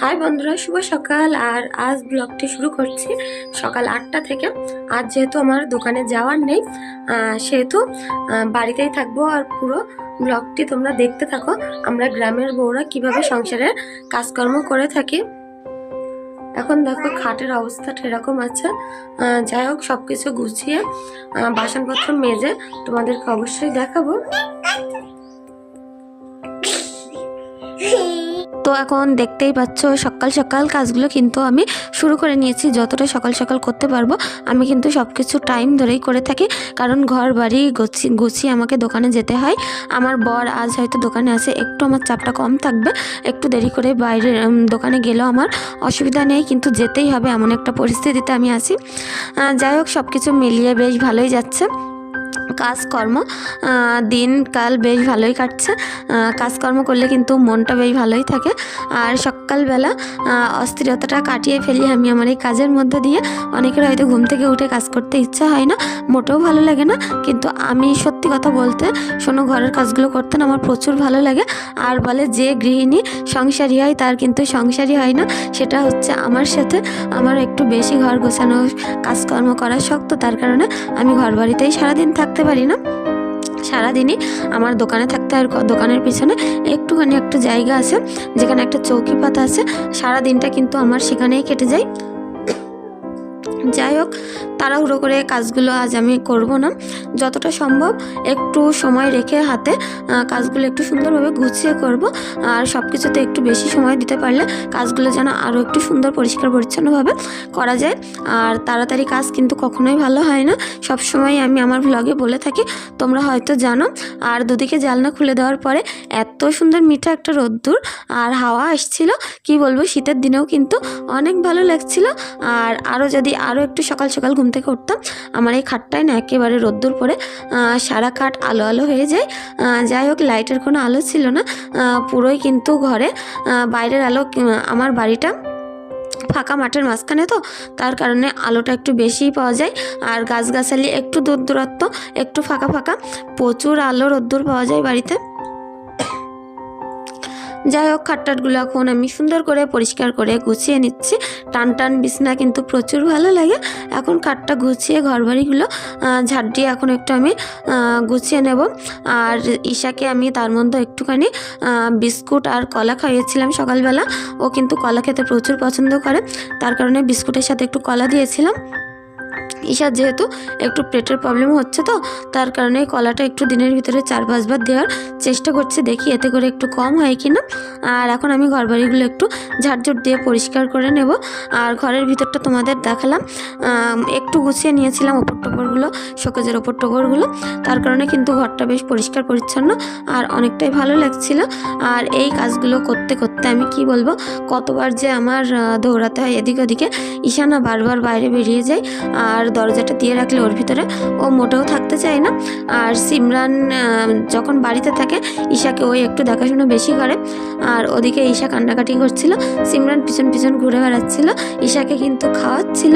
High বন্ধুরা, শুভ সকাল। আর আজ ব্লগটি শুরু করছি সকাল আটটা থেকে। আজ যেহেতু আমার দোকানে যাওয়ার নেই সেহেতু বাড়িতেই থাকব। আর পুরো ব্লগটি তোমরা দেখতে থাকো। আমরা গ্রামের বউরা কীভাবে সংসারের কাজকর্ম করে থাকি। এখন দেখো খাটের অবস্থা এরকম আছে। যাই হোক সব কিছু গুছিয়ে বাসনপত্র মেজে তোমাদেরকে অবশ্যই দেখাবো। তো এখন দেখতেই পাচ্ছ, সকাল সকাল কাজগুলো কিন্তু আমি শুরু করে নিয়েছি। যতটা সকাল সকাল করতে পারব, আমি কিন্তু সব কিছু টাইম ধরেই করে থাকি। কারণ ঘর, বাড়ি গুছি- গুছিয়ে আমাকে দোকানে যেতে হয়। আমার বর আজ হয়তো দোকানে আছে, একটু আমার চাপটা কম থাকবে। একটু দেরি করে বাইরে দোকানে গেলেও আমার অসুবিধা নেই, কিন্তু যেতেই হবে এমন একটা পরিস্থিতিতে আমি আছি। যাই হোক সব কিছু মিলিয়ে বেশ ভালোই যাচ্ছে। কাজকর্ম দিনকাল বেশ ভালোই কাটছে। কাজকর্ম করলে কিন্তু মনটা বেশ ভালোই থাকে। আর সকালবেলা অস্থিরতাটা কাটিয়ে ফেলি আমি আমার এই কাজের মধ্যে দিয়ে। অনেকের হয়তো ঘুম থেকে উঠে কাজ করতে ইচ্ছা হয় না, মোটেও ভালো লাগে না। কিন্তু আমি সত্যি কথা বলতে শোনো ঘরের কাজগুলো করতে না আমার প্রচুর ভালো লাগে। আর বলে যে গৃহিণী, সংসারী হয় তার কিন্তু সংসারী হয় না, সেটা হচ্ছে আমার সাথে। আমার একটু বেশি ঘর গোছানো কাজকর্ম করা শক্ত, তার কারণে আমি ঘর বাড়িতেই সারাদিন থাকতে পারি না। সারাদিনই আমার দোকানে থাকতে আর দোকানের পিছনে একটুখানি একটা জায়গা আছে, যেখানে একটা চৌকি পাতা আছে। সারা দিনটা কিন্তু আমার সেখানেই কেটে যায়। যাই হোক, তাড়াহুড়ো করে কাজগুলো আজ আমি করব না। যতটা সম্ভব একটু সময় রেখে হাতে কাজগুলো একটু সুন্দরভাবে গুছিয়ে করব। আর সব কিছুতে একটু বেশি সময় দিতে পারলে কাজগুলো যেন আরও একটু সুন্দর, পরিষ্কার, পরিচ্ছন্নভাবে করা যায়। আর তাড়াতাড়ি কাজ কিন্তু কখনোই ভালো হয় না। সব সময় আমি আমার ব্লগে বলে থাকি, তোমরা হয়তো জানো। আর দুদিকে জালনা খুলে দেওয়ার পরে এত সুন্দর মিঠা একটা রোদ্দুর আর হাওয়া আসছিল, কি বলব, শীতের দিনেও কিন্তু অনেক ভালো লাগছিল। আর আরও যদি আরও একটু সকাল সকাল ঘুম থেকে উঠতাম। আমার এই খাটটায় না একেবারে রোদ্দুর পরে সারা খাট আলো আলো হয়ে যায়। যাই হোক, লাইটের কোনো আলো ছিল না পুরোই কিন্তু ঘরে। বাইরের আলো আমার বাড়িটা ফাঁকা মাঠের মাঝখানে তো, তার কারণে আলোটা একটু বেশিই পাওয়া যায়। আর গাছগাছালি একটু দূর দূরত্ব একটু ফাঁকা ফাঁকা, প্রচুর আলো রোদ্দুর পাওয়া যায় বাড়িতে। যাই হোক খাটটাটগুলো এখন আমি সুন্দর করে পরিষ্কার করে গুছিয়ে নিচ্ছি। টান টান বিছনা কিন্তু প্রচুর ভালো লাগে। এখন খাটটা গুছিয়ে ঘরবাড়িগুলো ঝাড় দিয়ে এখন একটু আমি গুছিয়ে নেব। আর ঈশাকে আমি তার মধ্যে একটুখানি বিস্কুট আর কলা খাইয়েছিলাম সকালবেলা। ও কিন্তু কলা খেতে প্রচুর পছন্দ করে। তার কারণে বিস্কুটের সাথে একটু কলা দিয়েছিলাম। ঈশার যেহেতু একটু পেটের প্রবলেম হচ্ছে তো, তার কারণে কলাটা একটু দিনের ভিতরে চার পাঁচবার দেওয়ার চেষ্টা করছি দেখি এতে করে একটু কম হয় কি না আর এখন আমি ঘরবাড়িগুলো একটু ঝাড়ঝুট দিয়ে পরিষ্কার করে নেব। আর ঘরের ভিতরটা তোমাদের দেখালাম। একটু গুছিয়ে নিয়েছিলাম ওপর টোপরগুলো, শোকেজের ওপর টোপরগুলো। তার কারণে কিন্তু ঘরটা বেশ পরিষ্কার, পরিচ্ছন্ন আর অনেকটাই ভালো লাগছিল। আর এই কাজগুলো করতে করতে আমি কি বলব, কতবার যে আমার দৌড়াতে হয় এদিক ওদিকে ঈশানা বারবার বাইরে বেরিয়ে যায়। আর দরজাটা দিয়ে রাখলে ওর ভিতরে ও মোটেও থাকতে চায় না। আর সিমরান যখন বাড়িতে থাকে, ঈশাকে ওই একটু দেখাশোনা বেশি করে। আর ওদিকে ঈশা কান্নাকাটি করছিল, সিমরান পিছন পিছন ঘুরে বেড়াচ্ছিল, ঈশাকে কিন্তু খাওয়াচ্ছিল।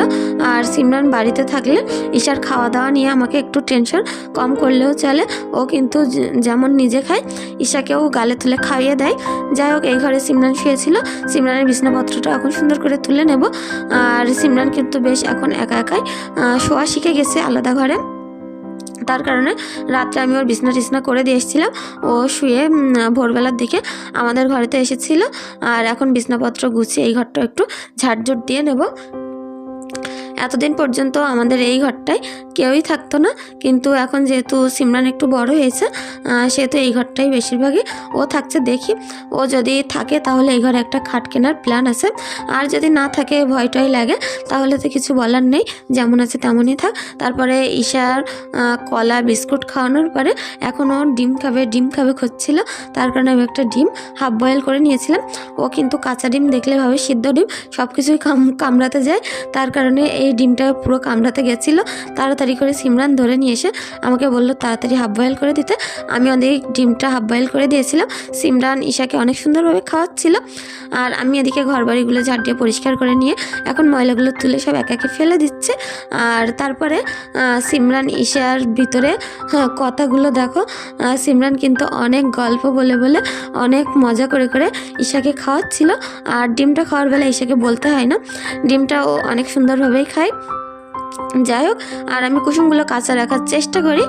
আর সিমরান বাড়িতে থাকলে ঈশার খাওয়া দাওয়া নিয়ে আমাকে একটু টেনশন কম করলেও চলে। ও কিন্তু যেমন নিজে খায়, ঈশাকেও গালে তুলে খাইয়ে দেয়। যাই হোক, এই ঘরে সিমরান শুয়েছিল। সিমরানের বিছনাপত্রটা এখন সুন্দর করে তুলে নেব। আর সিমরান কিন্তু বেশ এখন একা একাই শোয়া শিখে গেছে আলাদা ঘরে। তার কারণে রাত্রে আমি ওর বিছনা টিছনা করে দিয়ে এসেছিলাম। ও শুয়ে ভোরবেলার দিকে আমাদের ঘরেতে এসেছিল। আর এখন বিছনাপত্র গুছিয়ে এই ঘরটা একটু ঝাড়ঝুট দিয়ে নেব। এতদিন পর্যন্ত আমাদের এই ঘরটায় কেউই থাকতো না। কিন্তু এখন যেহেতু সিমরান একটু বড় হয়েছে সেহেতু এই ঘরটাই বেশিরভাগই ও থাকছে দেখি। ও যদি থাকে তাহলে এই ঘরে একটা খাট কেনার প্ল্যান আছে। আর যদি না থাকে, ভয়টাই লাগে। তাহলে তো কিছু বলার নেই, যেমন আছে তেমনই থাক। তারপরে ঈশার কলা, বিস্কুট খাওয়ানোর পরে এখন ও ডিম খাবে ডিম খাবে খুঁজছিল। তার কারণে আমি একটা ডিম হাফ বয়েল করে নিয়েছিলাম। ও কিন্তু কাঁচা ডিম দেখলে ভাবে সিদ্ধ ডিম সব কিছুই কাম, কামড়াতে যায়। তার কারণে এই এই ডিমটা পুরো কামড়াতে গেছিল তাড়াতাড়ি করে সিমরান ধরে নিয়ে এসে আমাকে বলল তাড়াতাড়ি হাফ বয়েল করে দিতে। আমি ওদিকে ডিমটা হাফ বয়েল করে দিয়েছিলাম সিমরান ঈশাকে অনেক সুন্দরভাবে খাওয়াচ্ছিল। আর আমি এদিকে ঘর বাড়িগুলো ঝাড় দিয়ে পরিষ্কার করে নিয়ে এখন ময়লাগুলো তুলে সব একে একে ফেলে দিচ্ছে। আর তারপরে সিমরান ঈশার ভিতরে হ্যাঁ, কথাগুলো দেখো। সিমরান কিন্তু অনেক গল্প বলে বলে অনেক মজা করে করে ঈশাকে খাওয়াচ্ছিল। আর ডিমটা খাওয়ার বেলা ঈশাকে বলতে হয় না। ডিমটা ও অনেক সুন্দরভাবেই খায় যাই হোক, আর আমি কুসুমগুলো কাঁচা রাখার চেষ্টা করি।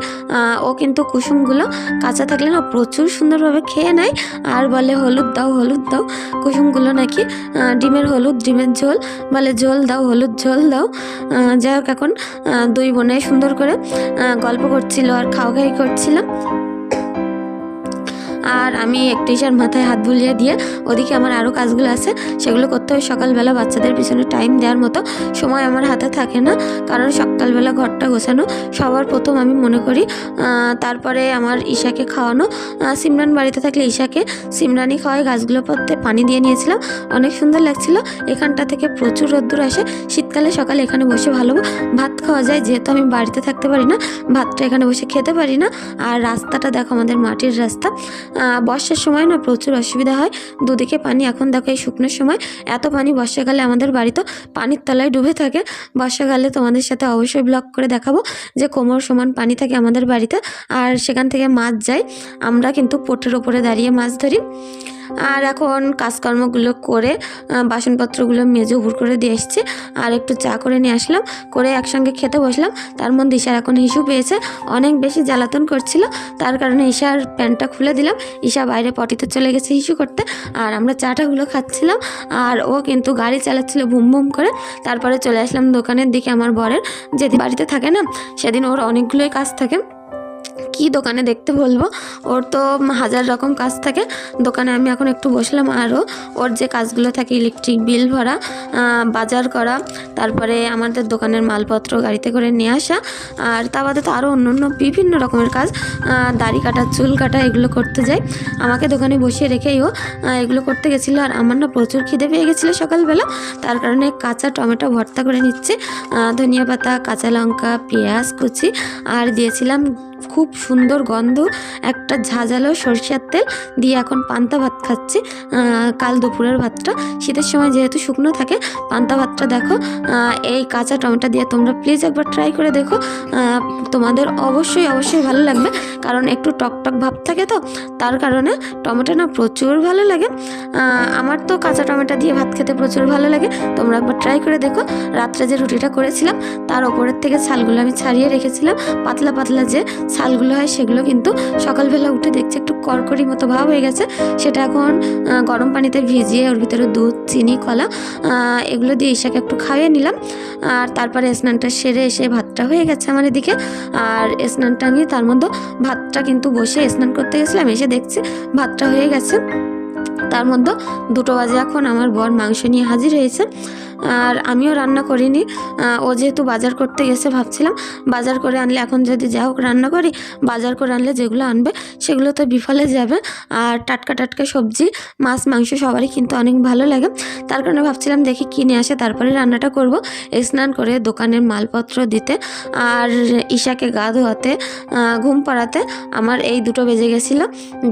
ও কিন্তু কুসুমগুলো কাঁচা থাকলে না প্রচুর সুন্দরভাবে খেয়ে নেয়। আর বলে, হলুদ দাও হলুদ দাও। কুসুমগুলো নাকি ডিমের হলুদ, ডিমের ঝোল। বলে, ঝোল দাও, হলুদ ঝোল দাও। যাই হোক, এখন দুই বোনে সুন্দর করে গল্প করছিল আর খাওয়া খাই করছিলাম। আর আমি একটু ঈশার মাথায় হাত বুলিয়ে দিয়ে ওদিকে আমার আরও কাজগুলো আছে, সেগুলো করতে হয়। সকালবেলা বাচ্চাদের পিছনে টাইম দেওয়ার মতো সময় আমার হাতে থাকে না, কারণ সকালবেলা ঘরটা গোছানো সবার প্রথম আমি মনে করি। তারপরে আমার ঈশাকে খাওয়ানো। সিমরান বাড়িতে থাকলে ঈশাকে সিমরানি খাওয়াই গাছগুলো পড়তে পানি দিয়ে নিয়েছিলাম। অনেক সুন্দর লাগছিল। এখানটা থেকে প্রচুর রোদ্দুর আসে। শীতকালে সকালে এখানে বসে ভালো ভাত খাওয়া যায়। যেহেতু আমি বাড়িতে থাকতে পারি না, ভাতটা এখানে বসে খেতে পারি না। আর রাস্তাটা দেখো আমাদের মাটির রাস্তা। বর্ষার সময় না প্রচুর অসুবিধা হয়। দুদিকে পানি, এখন দেখো এই শুকনোর সময়, এত পানি বর্ষাকালে আমাদের বাড়ি তো পানির তলায় ডুবে থাকে। বর্ষাকালে তোমাদের সাথে অবশ্যই ব্লগ করে দেখাবো যে কোমর সমান পানি থাকে আমাদের বাড়িতে, আর সেখান থেকে মাছ যায়। আমরা কিন্তু পোটের ওপরে দাঁড়িয়ে মাছ ধরি। আর এখন কাজকর্মগুলো করে বাসনপত্রগুলো মেজে উপর করে দিয়ে এসছি। আর একটু চা করে নিয়ে আসলাম, করে একসঙ্গে খেতে বসলাম। তার মধ্যে ঈশার এখন হিসু পেয়েছে, অনেক বেশি জ্বালাতন করছিল। তার কারণে ঈশার প্যান্টটা খুলে দিলাম। ঈশা বাইরে পটিতে চলে গেছে ইস্যু করতে। আর আমরা চাটাগুলো খাচ্ছিলাম, আর ও কিন্তু গাড়ি চালাচ্ছিল ভুম ভুম করে। তারপরে চলে আসলাম দোকানের দিকে আমার বরের। যেদিন বাড়িতে থাকে না, সেদিন ওর অনেকগুলোই কাজ থাকে। কি দোকানে দেখতে বলব? ওর তো হাজার রকম কাজ থাকে। দোকানে আমি এখন একটু বসলাম আরও। ওর যে কাজগুলো থাকে ইলেকট্রিক বিল ভরা বাজার করা, তারপরে আমাদের দোকানের মালপত্র গাড়িতে করে নিয়ে আসা, আর তা বাদে তো আরও অন্য অন্য বিভিন্ন রকমের কাজ দাড়ি কাটা, চুল কাটা, এগুলো করতে যাই। আমাকে দোকানে বসিয়ে রেখেই ও এগুলো করতে গেছিল। আর আমার না প্রচুর খিদে পেয়ে গেছিল সকালবেলা। তার কারণে কাঁচা টমেটো ভর্তা করে নিচ্ছে। ধনিয়া পাতা, কাঁচা লঙ্কা, পেঁয়াজ, কুচি, আর দিয়েছিলাম খুব সুন্দর গন্ধ, একটা ঝাঁঝালো সরষের তেল দিয়ে এখন পান্তা ভাত খাচ্ছি কাল দুপুরের ভাতটা। শীতের সময় যেহেতু শুকনো থাকে, পান্তা ভাতটা দেখো এই কাঁচা টমেটো দিয়ে তোমরা প্লিজ একবার ট্রাই করে দেখো। তোমাদের অবশ্যই অবশ্যই ভালো লাগবে, কারণ একটু টক টক ভাব থাকে তো, তার কারণে টমেটো না প্রচুর ভালো লাগে। আমার তো কাঁচা টমেটো দিয়ে ভাত খেতে প্রচুর ভালো লাগে, তোমরা একবার ট্রাই করে দেখো। রাত্রে যে রুটিটা করেছিলাম, তার ওপরের থেকে ছালগুলো আমি ছাড়িয়ে রেখেছিলাম, পাতলা পাতলা যে ছালগুলো হয়, সেগুলো কিন্তু সকালবেলা উঠে দেখছি একটু করকরি মতো ভাব হয়ে গেছে। সেটা এখন গরম পানিতে ভিজিয়ে ওর ভিতরে দুধ, চিনি, কলা এগুলো দিয়ে ঈশাকে একটু খাইয়ে নিলাম। আর তারপরে স্নানটা সেরে এসে ভাতটা হয়ে গেছে আমার এদিকে। আর স্নানটা নিয়ে তার মধ্যে ভাতটা কিন্তু বসে স্নান করতে গেছিলাম, এসে দেখছি ভাতটা হয়ে গেছে। তার মধ্যে দুটো বাজে এখন আমার বর মাংস নিয়ে হাজির হয়েছে। আর আমিও রান্না করিনি। ও যেহেতু বাজার করতে গেছে ভাবছিলাম, বাজার করে আনলে, এখন যদি যা হোক রান্না করি, বাজার করে আনলে যেগুলো আনবে, সেগুলো তো বিফলে যাবে। আর টাটকা টাটকা সবজি, মাছ, মাংস সবারই কিন্তু অনেক ভালো লাগে। তার কারণে ভাবছিলাম দেখি কিনে আসে, তারপরে রান্নাটা করব। স্নান করে দোকানের মালপত্র দিতে, আর ঈশাকে গা ধোয়াতে ঘুম পাড়াতে, আমার এই দুটো বেজে গেছিল।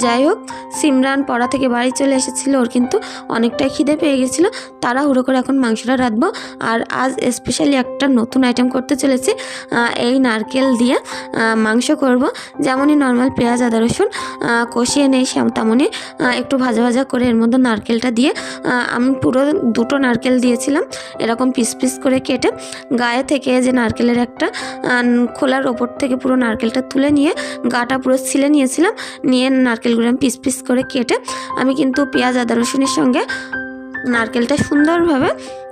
যাই হোক, সিমরান পড়া থেকে বাড়ি চলে এসেছিল, ওর কিন্তু অনেকটাই খিদে পেয়ে গেছিল। তারা তাড়াহুড়ো করে এখন মাংসটা রাঁধবো। আর আজ স্পেশালি একটা নতুন আইটেম করতে চলেছি এই নারকেল দিয়ে মাংস করব। যেমনই নর্মাল পেঁয়াজ, আদা, রসুন কষিয়ে নেই তেমনই একটু ভাজা ভাজা করে এর মধ্যে নারকেলটা দিয়ে আমি পুরো দুটো নারকেল দিয়েছিলাম, এরকম পিস পিস করে কেটে গায়ে থেকে যে নারকেলের একটা খোলার ওপর থেকে পুরো নারকেলটা তুলে নিয়ে, গাটা পুরো ছিলে নিয়েছিলাম, নিয়ে নারকেলগুলো আমি পিস পিস করে কেটে, আমি কিন্তু পেঁয়াজ, আদা, রসুনের সঙ্গে নারকেলটা সুন্দরভাবে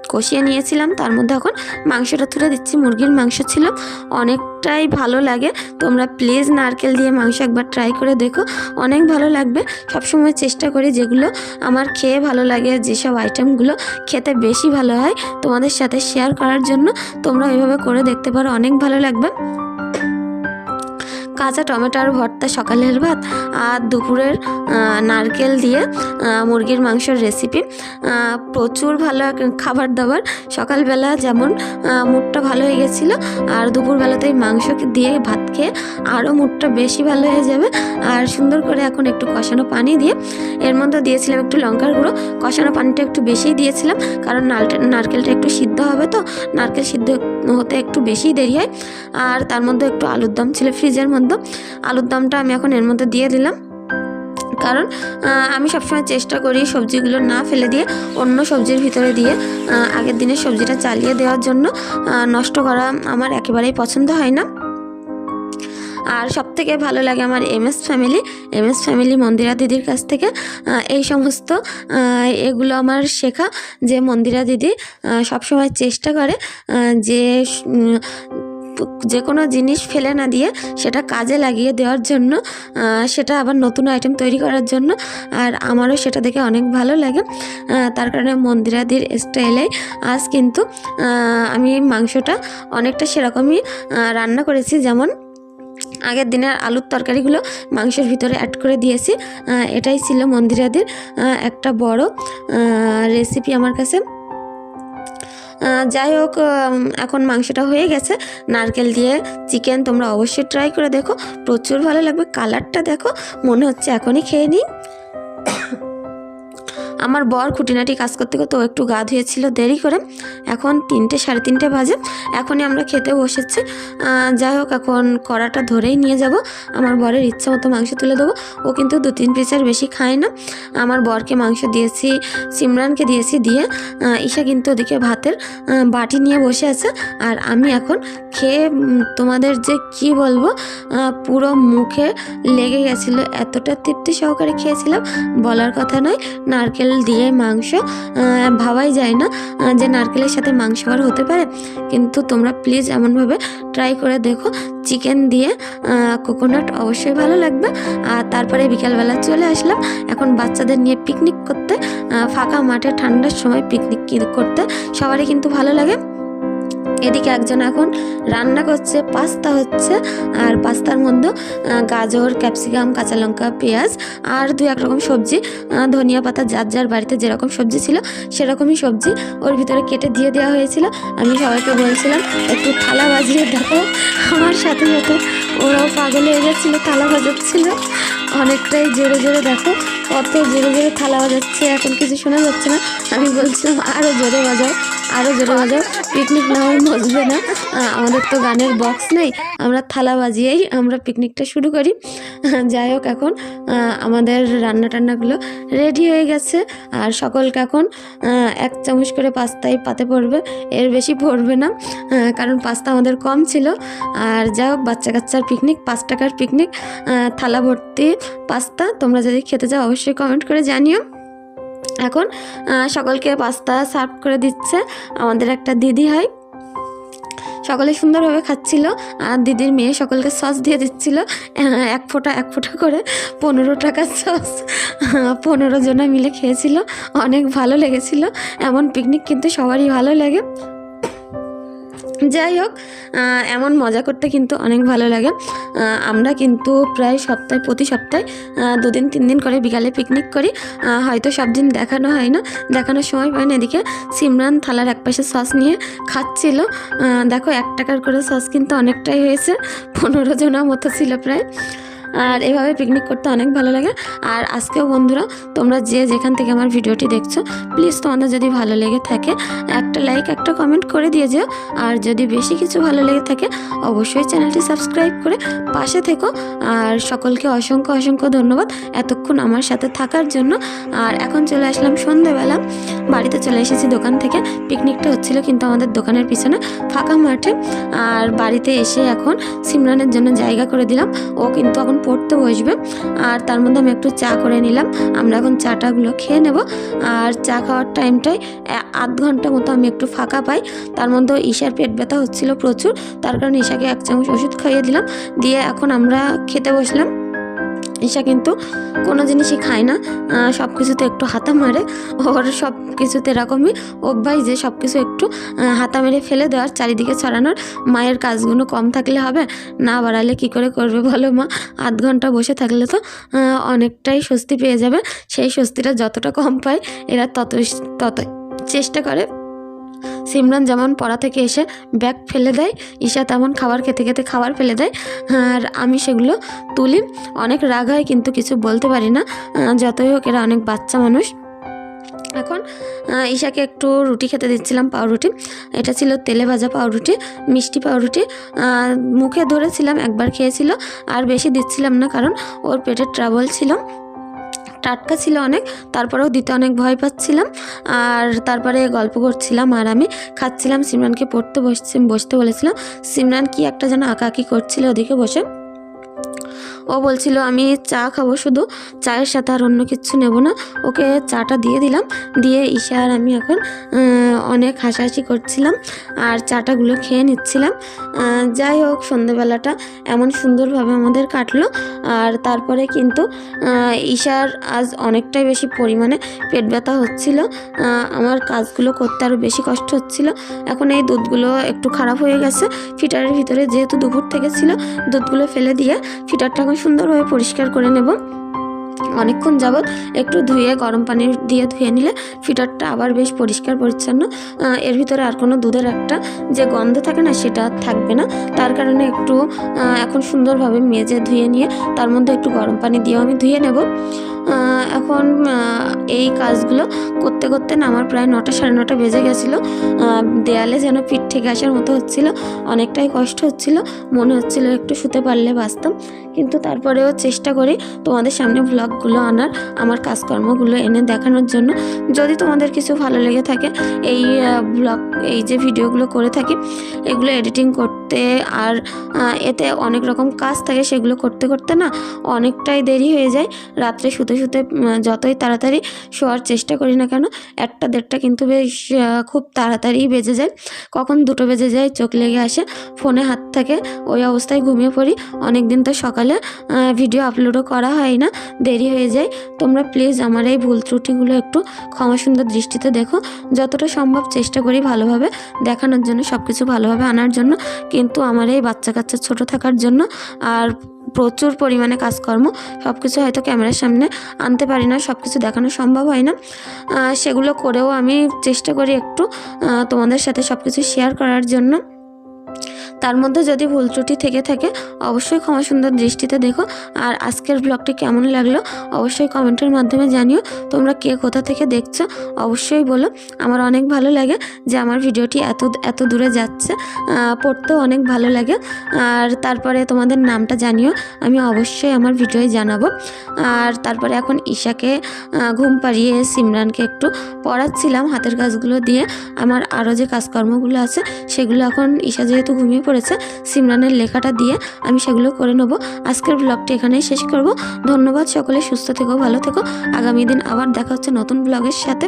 কষিয়ে নিয়েছিলাম। তার মধ্যে এখন মাংসটা তুলে দিচ্ছি। মুরগির মাংস ছিল অনেকটাই ভালো লাগে। তোমরা প্লিজ নারকেল দিয়ে মাংস একবার ট্রাই করে দেখো। অনেক ভালো লাগবে। সবসময় চেষ্টা করি যেগুলো আমার খেয়ে ভালো লাগে, যেসব আইটেমগুলো খেতে বেশি ভালো হয় তোমাদের সাথে শেয়ার করার জন্য। তোমরা ওইভাবে করে দেখতে পারো। অনেক ভালো লাগবে। কাঁচা টমেটোর ভর্তা, সকালের ভাত আর দুপুরের নারকেল দিয়ে মুরগির মাংসের রেসিপি প্রচুর ভালো খাবার দাবার সকালবেলা যেমন মুডটা ভালো হয়ে গেছিল আর দুপুরবেলাতেই মাংস দিয়ে ভাত খেয়ে আরও মুডটা বেশি ভালো হয়ে যাবে। আর সুন্দর করে এখন একটু কষানো পানি দিয়ে, এর মধ্যে দিয়েছিলাম একটু লঙ্কার গুঁড়ো। কষানো পানিটা একটু বেশিই দিয়েছিলাম কারণ নারকেল নারকেলটা একটু সিদ্ধ হবে তো, নারকেল সিদ্ধ হতে একটু বেশি দেরি হয়। আর তার মধ্যে একটু আলুর দম ছিল ফ্রিজের মধ্যে। আলুর দমটা আমি এখন এর মধ্যে দিয়ে দিলাম। কারণ আমি সবসময় চেষ্টা করি সবজিগুলো না ফেলে দিয়ে অন্য সবজির ভিতরে দিয়ে আগের দিনের সবজিটা চালিয়ে দেওয়ার জন্য নষ্ট করা আমার একেবারেই পছন্দ হয় না। আর সবথেকে ভালো লাগে আমার M S family. M S family Mandira দিদির কাছ থেকে এই সমস্ত এগুলো আমার শেখা। যে মন্দিরা দিদি সবসময় চেষ্টা করে যে যে কোনো জিনিস ফেলে না দিয়ে সেটা কাজে লাগিয়ে দেওয়ার জন্য সেটা আবার নতুন আইটেম তৈরি করার জন্য, আর আমারও সেটা দেখে অনেক ভালো লাগে। তার কারণে মন্দিরাদির স্টাইলে আজ কিন্তু আমি মাংসটা অনেকটা সেরকমই রান্না করেছি। যেমন, আগের দিনের আলুর তরকারিগুলো মাংসের ভিতরে অ্যাড করে দিয়েছি। এটাই ছিল মন্দিরাদির একটা বড় রেসিপি আমার কাছে। যাই হোক এখন মাংসটা হয়ে গেছে। নারকেল দিয়ে চিকেন তোমরা অবশ্যই ট্রাই করে দেখো। প্রচুর ভালো লাগবে। কালারটা দেখো। মনে হচ্ছে এখনই খেয়ে নিই। আমার বর খুঁটিনাটি কাজ করতে করতে ও একটু গা ধুয়েছিল দেরি করে। এখন তিনটে, সাড়ে তিনটে বাজে। এখনই আমরা খেতে বসেছি। যাই হোক, এখন কড়াটা ধরেই নিয়ে যাব। আমার বরের ইচ্ছা মতো মাংস তুলে দেবো। ও কিন্তু দু তিন পিসের বেশি খায় না। আমার বরকে মাংস দিয়েছি, সিমরানকে দিয়েছি দিয়ে ঈশা কিন্তু ওদিকে ভাতের বাটি নিয়ে বসে আছে। আর আমি এখন খেয়ে তোমাদের যে কি বলব পুরো মুখে লেগে গেছিল। এতটা তৃপ্তি সহকারে খেয়েছিলাম। বলার কথা নয়। নারকেল দিয়ে মাংস ভাবাই যায় না যে নারকেলের সাথে মাংস আর হতে পারে। কিন্তু তোমরা প্লিজ এমনভাবে ট্রাই করে দেখো। চিকেন দিয়ে কোকোনাট অবশ্যই ভালো লাগবে। আর তারপরে বিকালবেলা চলে আসলাম। এখন বাচ্চাদের নিয়ে পিকনিক করতে ফাঁকা মাঠে ঠান্ডার সময় পিকনিক করতে, সবারই কিন্তু ভালো লাগে। এদিকে একজন এখন রান্না করছে, পাস্তা হচ্ছে, আর পাস্তার মধ্যে গাজর, ক্যাপসিকাম, কাঁচা লঙ্কা, পেঁয়াজ, আর দু এক রকম সবজি ধনিয়া পাতা, যার যার বাড়িতে যেরকম সবজি ছিল, সেরকমই সবজি ওর ভিতরে কেটে দিয়ে দেওয়া হয়েছিল। আমি সবাইকে বলছিলাম, একটু থালা বাজিয়ে দেখো আমার সাথে সাথে ওরাও পাগল হয়ে গেছিল থালা বাজাচ্ছিল। অনেকটাই জোরে জোরে, দেখো, কত জোরে জোরে থালা বাজাচ্ছে, এখন কিছু শোনা যাচ্ছে না। আমি বলছিলাম আরও জোরে বাজাও। আরও জোরে বাজাও পিকনিক না মজবে না। আমাদের তো গানের বক্স নেই। আমরা থালা বাজিয়েই আমরা পিকনিকটা শুরু করি। যাই হোক এখন আমাদের রান্না টান্নাগুলো রেডি হয়ে গেছে। আর সকলকে এখন এক চামচ করে পাস্তাই পাতে পড়বে। এর বেশি পড়বে না। কারণ পাস্তা আমাদের কম ছিল। আর যাই হোক বাচ্চা কাচ্চার পিকনিক পাঁচ টাকার পিকনিক থালা ভর্তি পাস্তা। তোমরা যদি খেতে চাও, অবশ্যই কমেন্ট করে জানিও। এখন সকলকে পাস্তা সার্ভ করে দিচ্ছে আমাদের একটা দিদি হয় সকলে সুন্দরভাবে খাচ্ছিল, আর দিদির মেয়ে সকলকে সস দিয়ে দিচ্ছিল এক ফোঁটা এক ফোঁটা করে পনেরো টাকার সস পনেরো জনা মিলে খেয়েছিল, অনেক ভালো লেগেছিল। এমন পিকনিক কিন্তু সবারই ভালো লাগে। যাই হোক এমন মজা করতে কিন্তু অনেক ভালো লাগে। আমরা কিন্তু প্রায় সপ্তাহে, প্রতি সপ্তাহে দুদিন, তিন দিন করে বিকালে পিকনিক করি। হয়তো সব দিন দেখানো হয় না। দেখানোর সময় পায় না এদিকে সিমরান থালার এক পাশে সস নিয়ে খাচ্ছিল। দেখো, এক টাকার করে সস কিন্তু অনেকটাই হয়েছে। পনেরো জনের মতো ছিল প্রায়। আর এভাবে পিকনিক করতে অনেক ভালো লাগে। আর আজকেও বন্ধুরা, তোমরা যে যেখান থেকে আমার ভিডিওটি দেখছ প্লিজ তোমাদের যদি ভালো লেগে থাকে, একটা লাইক একটা কমেন্ট করে দিয়ে যেও। আর যদি বেশি কিছু ভালো লেগে থাকে, অবশ্যই চ্যানেলটি সাবস্ক্রাইব করে পাশে থেকো। আর সকলকে অসংখ্য অসংখ্য ধন্যবাদ এতক্ষণ আমার সাথে থাকার জন্য। আর এখন চলে আসলাম সন্ধেবেলা। বাড়িতে চলে এসেছি দোকান থেকে। পিকনিকটা হচ্ছিল কিন্তু আমাদের দোকানের পিছনে, ফাঁকা মাঠে। আর বাড়িতে এসে এখন সিমরানের জন্য জায়গা করে দিলাম। ও কিন্তু এখন পড়তে বসবে। আর তার মধ্যে আমি একটু চা করে নিলাম। আমরা এখন চাটাগুলো খেয়ে নেব। আর চা খাওয়ার টাইমটাই আধ ঘণ্টা মতো আমি একটু ফাঁকা পাই। তার মধ্যে ঈশার পেট ব্যথা হচ্ছিল প্রচুর। তার কারণে ঈশাকে এক চামচ ওষুধ খাইয়ে দিলাম। দিয়ে এখন আমরা খেতে বসলাম। ঈশা কিন্তু কোনো জিনিসই খায় না সব কিছুতে একটু হাতা মারে, ওর সব কিছুতে এরকমই অভ্যাস যে সব কিছু একটু হাতা মেরে ফেলে দেওয়ার চারিদিকে ছড়ানোর মায়ের কাজগুলো কম থাকলে হবে, না বাড়ালে কি করে করবে বলো মা? আধ ঘণ্টা বসে থাকলে তো অনেকটাই স্বস্তি পেয়ে যাবে, সেই স্বস্তিটা যতটা কম পায়, এরা তত তত চেষ্টা করে সিমরান যেমন পড়া থেকে এসে ব্যাগ ফেলে দেয়, ঈশা তেমন খাবার খেতে খেতে খাবার ফেলে দেয়। আর আমি সেগুলো তুলি। অনেক রাগ হয় কিন্তু কিছু বলতে পারি না। যতই হোক এরা অনেক বাচ্চা মানুষ। এখন ঈশাকে একটু রুটি খেতে দিচ্ছিলাম পাউরুটি। এটা ছিল তেলে ভাজা পাউরুটি, মিষ্টি পাউরুটি। মুখে ধরেছিলাম, একবার খেয়েছিল। আর বেশি দিচ্ছিলাম না কারণ ওর পেটে ট্রাবল ছিল। টাটকা ছিল অনেক, তারপরেও দিতে অনেক ভয় পাচ্ছিলাম। আর তারপরে গল্প করছিলাম আর আমি। খাচ্ছিলাম, সিমরানকে পড়তে বসছি, বসতে বলেছিলাম, সিমরান কি একটা যেন আঁকাআঁকি করছিল ওদিকে বসে? ও বলছিল, আমি চা খাব শুধু, চায়ের সাথে আর অন্য কিছু নেব না। ওকে চাটা দিয়ে দিলাম। দিয়ে ঈশা আর আমি এখন অনেক হাসাহাসি করছিলাম আর চাটাগুলো খেয়ে নিচ্ছিলাম। যাই হোক সন্ধেবেলাটা এমন সুন্দরভাবে আমাদের কাটলো আর তারপরে কিন্তু ঈশার আজ অনেকটাই বেশি পরিমাণে পেট ব্যথা হচ্ছিল। আমার কাজগুলো করতে আরও বেশি কষ্ট হচ্ছিল। এখন এই দুধগুলো একটু খারাপ হয়ে গেছে। ফিটারের ভিতরে যেহেতু দুপুর থেকে ছিল, দুধগুলো ফেলে দিয়ে ফিটারটা এখন সুন্দরভাবে পরিষ্কার করে নেব। অনেকক্ষণ যাবৎ একটু ধুয়ে গরম পানি দিয়ে ধুয়ে নিলে ফিটারটা আবার বেশ পরিষ্কার, পরিচ্ছন্ন। এর ভিতরে আর কোনো দুধের একটা যে গন্ধ থাকে না সেটা থাকবে না। তার কারণে একটু এখন সুন্দরভাবে মেজে ধুয়ে নিয়ে তার মধ্যে একটু গরম পানি দিয়েও আমি ধুয়ে নেব। এখন এই কাজগুলো করতে করতে না আমার প্রায় নটা, সাড়ে নটা বেজে গেছিল। দেয়ালে যেন পিঠ থেকে আসার মতো হচ্ছিল, অনেকটাই কষ্ট হচ্ছিল, মনে হচ্ছিল একটু শুতে পারলে বাঁচতাম। কিন্তু তারপরেও চেষ্টা করি তোমাদের সামনে ব্লগগুলো আনার, আমার কাজকর্মগুলো এনে দেখানোর জন্য। যদি তোমাদের কিছু ভালো লেগে থাকে, এই ব্লগ, এই যে ভিডিওগুলো করে থাকি, এগুলো এডিটিং করতে আর এতে অনেক রকম কাজ থাকে, সেগুলো করতে করতে না অনেকটাই দেরি হয়ে যায়। রাত্রে শুতে শুতে যতই তাড়াতাড়ি শোয়ার চেষ্টা করি না কেন, একটা দেড়টা কিন্তু বেশ খুব তাড়াতাড়ি বেজে যায়। কখন দুটো বেজে যায়, চোখ লেগে আসে, ফোনে হাত থাকে, ওই অবস্থায় ঘুমিয়ে পড়ি। অনেক দিন তো সকালে ভিডিও আপলোডও করা হয় না, দেরি হয়ে যায়, তোমরা প্লিজ আমার এই ভুল ত্রুটিগুলো একটু ক্ষমা সুন্দর দৃষ্টিতে দেখো। যতটা সম্ভব চেষ্টা করি ভালোভাবে দেখানোর জন্য সব কিছু ভালোভাবে আনার জন্য। কিন্তু আমার এই বাচ্চা কাচ্চা ছোট থাকার জন্য আর প্রচুর পরিমাণে কাজকর্ম সব কিছু হয়তো ক্যামেরার সামনে আনতে পারি না সব কিছু দেখানো সম্ভব হয় না। সেগুলো করেও আমি চেষ্টা করি একটু তোমাদের সাথে সব কিছু শেয়ার করার জন্য। তার মধ্যে যদি ভুল ত্রুটি থেকে থাকে, অবশ্যই ক্ষমা সুন্দর দৃষ্টিতে দেখো। আর আজকের ব্লগটি কেমন লাগল, অবশ্যই কমেন্টের মাধ্যমে জানিও। তোমরা কে কোথা থেকে দেখছ, অবশ্যই বলো। আমার অনেক ভালো লাগে যে আমার ভিডিওটি এত এত দূরে যাচ্ছে পড়তেও অনেক ভালো লাগে। আর তারপরে তোমাদের নামটা জানিও, আমি অবশ্যই আমার ভিডিওয় জানাব। আর তারপরে এখন ঈশাকে ঘুম পাড়িয়ে সিমরানকে একটু পড়াচ্ছিলাম হাতের কাজগুলো দিয়ে। আমার আরও যে কাজকর্মগুলো আছে, সেগুলো এখন ঈশা যেহেতু ঘুমিয়ে পড়েছে, সিমরানের লেখাটা দিয়ে আমি সেগুলো করে নেব। আজকের ব্লগটি এখানেই শেষ করব। ধন্যবাদ সকলে, সুস্থ থেকো, ভালো থেকো। আগামী দিন আবার দেখা হচ্ছে নতুন ব্লগের সাথে।